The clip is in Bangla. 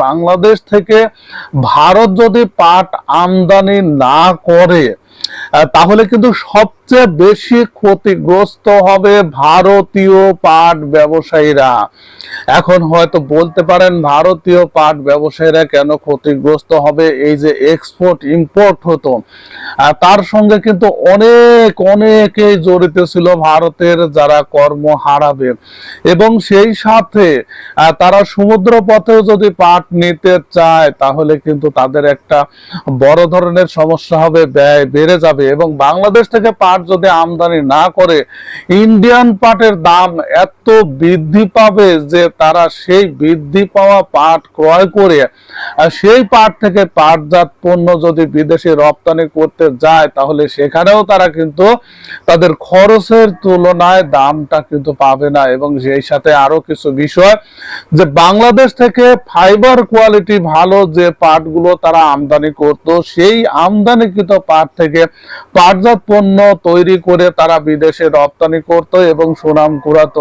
বাংলাদেশ থেকে ভারত যদি পাট আমদানি না করে তাহলে কিন্তু সবচেয়ে বেশি ক্ষতিগ্রস্ত হবে ভারতীয় পাট ব্যবসায়ীরা। এখন হয়তো বলতে পারেন ভারতীয় পাট ব্যবসায়ীরা কেন ক্ষতিগ্রস্ত হবে? এই যে এক্সপোর্ট ইম্পোর্ট হতো। তার সঙ্গে কিন্তু অনেক, অনেকেই জড়িত ছিল ভারতের যারা কর্ম হারাবে। এবং সেই সাথে তারা সমুদ্র পথেও যদি পাট নিতে চায়, তাহলে কিন্তু তাদের একটা বড় ধরনের সমস্যা হবে ব্যয় বেড়ে যাবে এবং বাংলাদেশ থেকে পাট যদি আমদানি না করে ইন্ডিয়ান পাটের দাম এত বৃদ্ধি পাবে যে তারা সেই বৃদ্ধি পাওয়া পাট ক্রয় করে সেই পাট থেকে পাটজাত পণ্য যদি বিদেশে রপ্তানি করতে যায়, তাহলে সেখানেও তারা কিন্তু তাদের খরচের তুলনায় দামটা কিন্তু পাবে না। এবং সেই সাথে আরও কিছু বিষয়, যে বাংলাদেশ থেকে ফাইবার কোয়ালিটি ভালো যে পাটগুলো তারা আমদানি করত, সেই আমদানিকৃত পাট থেকে পাটজাত পণ্য তৈরি করে তারা বিদেশে রপ্তানি করত এবং সুনাম কুড়াতো।